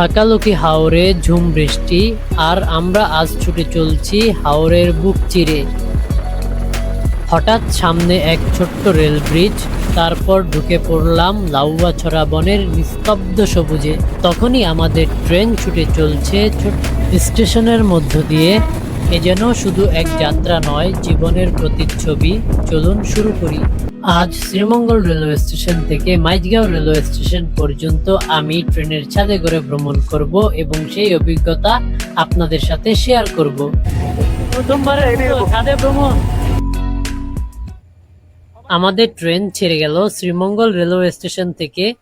ফাঁকালুকি হাওরে ঝুম বৃষ্টি, আর আমরা আজ ছুটে চলছি হাওরের বুক চিরে। হঠাৎ সামনে এক ছোট্ট রেল ব্রিজ, তারপর ঢুকে পড়লাম লাউয়াছড়া বনের নিস্তব্ধ সবুজে। তখনই আমাদের ট্রেন ছুটে চলছে স্টেশনের মধ্য দিয়ে। এ যেন শুধু এক যাত্রা নয়, জীবনের প্রতিচ্ছবি। চলুন শুরু করি। আজ শ্রীমঙ্গল রেলওয়ে স্টেশন থেকে মাইজগাঁও রেলওয়ে স্টেশন পর্যন্ত আমি ট্রেনের ছাদে করে ভ্রমণ করব এবং সেই অভিজ্ঞতা আপনাদের সাথে শেয়ার করব। প্রথমবার ছাদে ভ্রমণ। আমাদের ট্রেন ছেড়ে গেল শ্রীমঙ্গল রেলওয়ে স্টেশন থেকে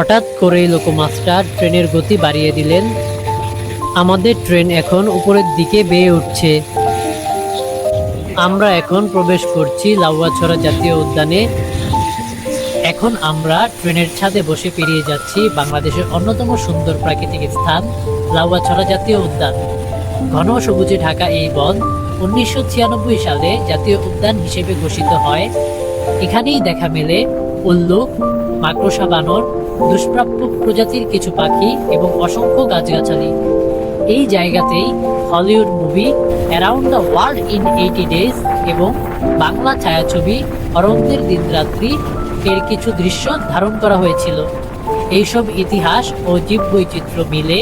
হঠাৎ করেই লোকোমাস্টার ট্রেনের গতি বাড়িয়ে দিলেন। আমাদের ট্রেন এখন উপরের দিকে বেয়ে উঠছে। আমরা এখন প্রবেশ করছি লাউয়াছড়া জাতীয় উদ্যানে। এখন আমরা ট্রেনের ছাদে বসে পেরিয়ে যাচ্ছি বাংলাদেশের অন্যতম সুন্দর প্রাকৃতিক স্থান, লাউয়াছড়া জাতীয় উদ্যান। ঘন সবুজে ঢাকা এই বন উনিশশো ছিয়ানব্বই সালে জাতীয় উদ্যান হিসেবে ঘোষিত হয়। এখানেই দেখা মেলে উল্লুক মাকড়সা বানর দুষ্প্রাপ্য প্রজাতির কিছু পাখি এবং অসংখ্য গাছগাছালি। এই জায়গাতেই Hollywood movie around the world in eighty days এবং বাংলা ছায়াছবি অরণ্যের দিনরাত্রি এর কিছু দৃশ্য ধারণ করা হয়েছিল। এইসব ইতিহাস ও জীববৈচিত্র্য মিলে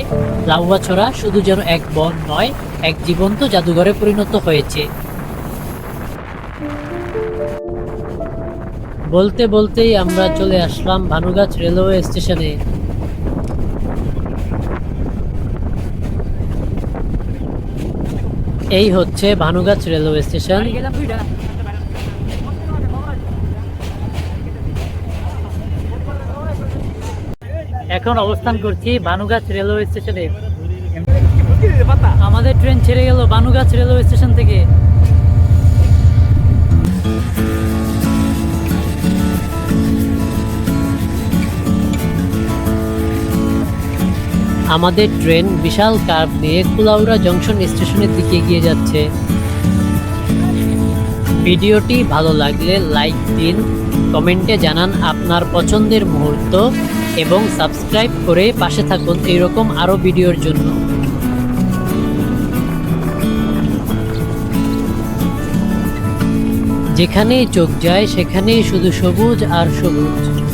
লাউয়াছড়া শুধু যেন এক বন নয়, এক জীবন্ত জাদুঘরে পরিণত হয়েছে। বলতে বলতেই আমরা চলে আসলাম ভানুগাছ রেলওয়ে স্টেশনে। এই হচ্ছে ভানুগাছ রেলওয়ে স্টেশন। এখন অবস্থান করছি ভানুগাছ রেলওয়ে স্টেশনে। আমাদের ট্রেন ছেড়ে গেল বানুগাছ রেলওয়ে স্টেশন থেকে। আমাদের ট্রেন বিশাল কার্ভ দিয়ে কুলাউড়া জংশন স্টেশনের দিকে এগিয়ে যাচ্ছে। ভিডিওটি ভালো লাগলে লাইক দিন, কমেন্টে জানান আপনার পছন্দের মুহূর্ত এবং সাবস্ক্রাইব করে পাশে থাকুন এইরকম আরও ভিডিওর জন্য। যেখানেই চোখ যায় সেখানেই শুধু সবুজ আর সবুজ।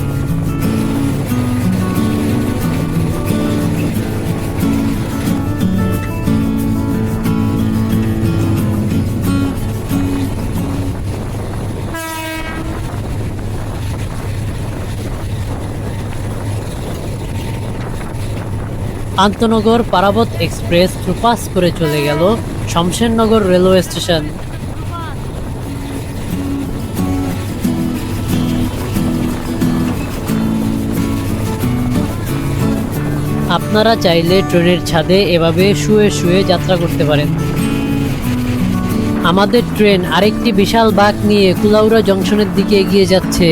আন্তনগর পারাবত এক্সপ্রেস থ্রুপাস করে চলে গেল শমশেরনগর রেলওয়ে স্টেশন। আপনারা চাইলে ট্রেনের ছাদে এভাবে শুয়ে শুয়ে যাত্রা করতে পারেন। আমাদের ট্রেন আরেকটি বিশাল বাঘ নিয়ে কুলাউড়া জংশনের দিকে এগিয়ে যাচ্ছে।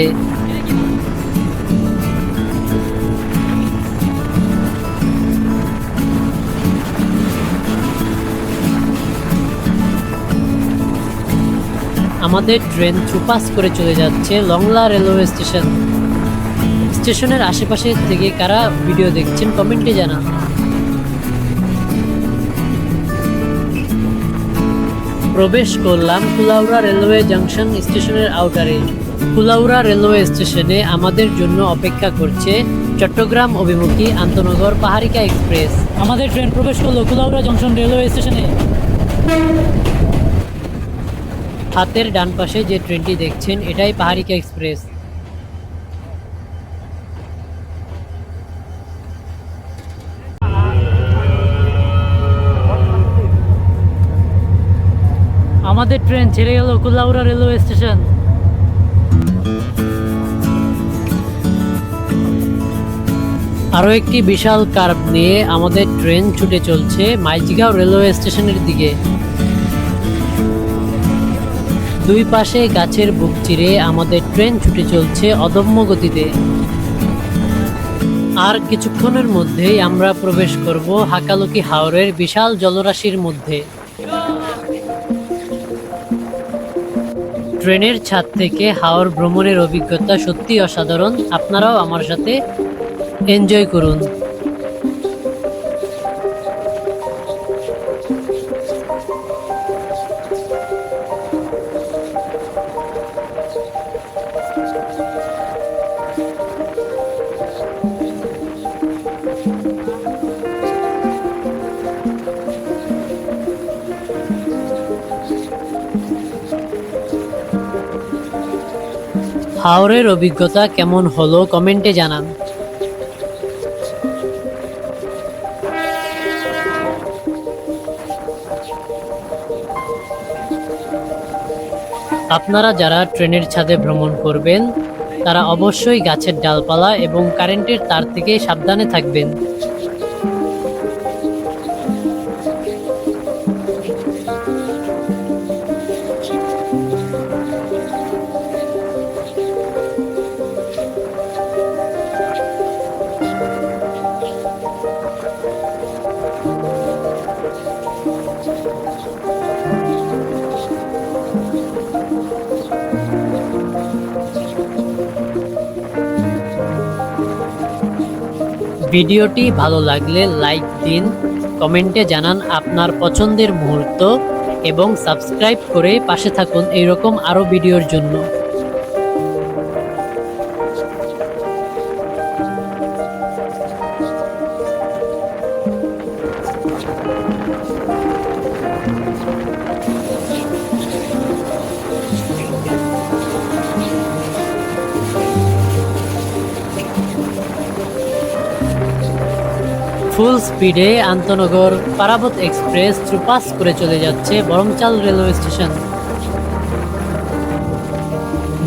আমাদের ট্রেন থ্রুপাস করে চলে যাচ্ছে লংলা রেলওয়ে স্টেশন। স্টেশনের আশেপাশে থেকে কারা ভিডিও দেখছেন কমেন্টে জানান। প্রবেশ করলাম কুলাউড়া রেলওয়ে জাংশন স্টেশনের আউটারে। কুলাউড়া রেলওয়ে স্টেশনে আমাদের জন্য অপেক্ষা করছে চট্টগ্রাম অভিমুখী আন্তনগর পাহাড়িকা এক্সপ্রেস। আমাদের ট্রেন প্রবেশ করল কুলাউড়া জংশন রেলওয়ে স্টেশনে। হাতের ডান পাশে যে ট্রেনটি দেখছেন, এটাই পাহাড়িকা এক্সপ্রেস। আমাদের ট্রেন ছেড়ে গেল কুলাউড়া রেলওয়ে স্টেশন। আরও একটি বিশাল কার্ভ নিয়ে আমাদের ট্রেন ছুটে চলছে মাইজিগাঁও রেলওয়ে স্টেশনের দিকে। দুই পাশে গাছের বুক চিরে আমাদের ট্রেন ছুটে চলছে অদম্য গতিতে। আর কিছুক্ষণের মধ্যেই আমরা প্রবেশ করব হাকালুকি হাওরের বিশাল জলরাশির মধ্যে। ট্রেনের ছাদ থেকে হাওর ভ্রমণের অভিজ্ঞতা সত্যি অসাধারণ। আপনারাও আমার সাথে এনজয় করুন। হাওরের অভিজ্ঞতা কেমন হলো কমেন্টে জানান। আপনারা যারা ট্রেনের ছাদে ভ্রমণ করবেন, তারা অবশ্যই গাছের ডালপালা এবং কারেন্টের তার থেকে সাবধানে থাকবেন। ভিডিওটি ভালো লাগলে লাইক দিন, কমেন্টে জানান আপনার পছন্দের মুহূর্ত এবং সাবস্ক্রাইব করে পাশে থাকুন এইরকম আরও ভিডিওর জন্য। ফুল স্পিডে আন্তনগর পারাবত এক্সপ্রেস থ্রুপাস করে চলে যাচ্ছে বরমচাল রেলওয়ে স্টেশন।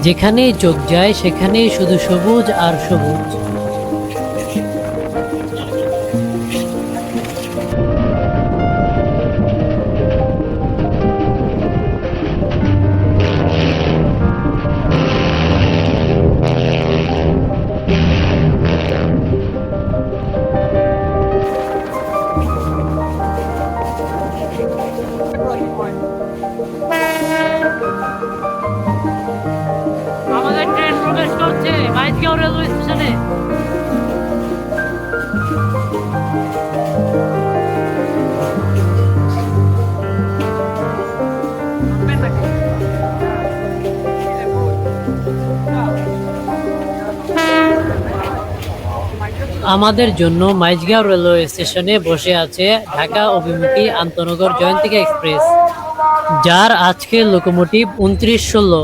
যেখানেই চোখ যায়, সেখানেই শুধু সবুজ আর সবুজ। আমাদের জন্য মাইজগাঁও রেলওয়ে স্টেশনে বসে আছে ঢাকা অভিমুখী আন্তনগর জয়ন্তিকা এক্সপ্রেস, যার আজকে লোকোমোটিভ উনত্রিশ ষোলো।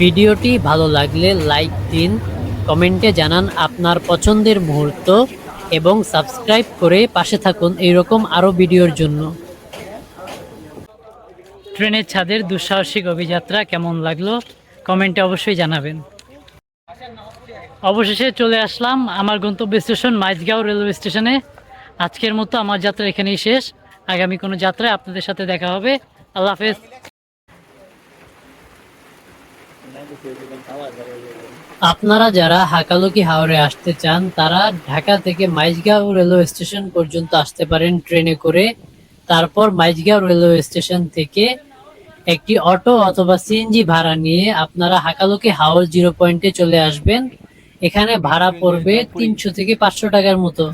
ভিডিওটি ভালো লাগলে লাইক দিন, কমেন্টে জানান আপনার পছন্দের মুহূর্ত এবং সাবস্ক্রাইব করে পাশে থাকুন এইরকম আরও ভিডিওর জন্য। ট্রেনের ছাদের দুঃসাহসিক অভিযাত্রা কেমন লাগল? কমেন্টে অবশ্যই জানাবেন। অবশেষে চলে আসলাম আমার গন্তব্য স্টেশন মাইজগাঁও রেলওয়ে স্টেশনে। আজকের মতো আমার যাত্রা এখানেই শেষ। আগামী কোনো যাত্রায় আপনাদের সাথে দেখা হবে। আল্লাহ হাফেজ। আপনারা যারা হাকালুকি হাওড়ে আসতে চান, তারা ঢাকা থেকে মাইজগাঁও রেলওয়ে স্টেশন পর্যন্ত আসতে পারেন ট্রেনে করে। তারপর মাইজগাঁও রেলওয়ে স্টেশন থেকে একটি অটো অথবা সিএনজি ভাড়া নিয়ে আপনারা হাকালুকি হাওড় জিরো পয়েন্টে চলে আসবেন। এখানে ভাড়া পড়বে তিনশো থেকে পাঁচশো টাকার মতো।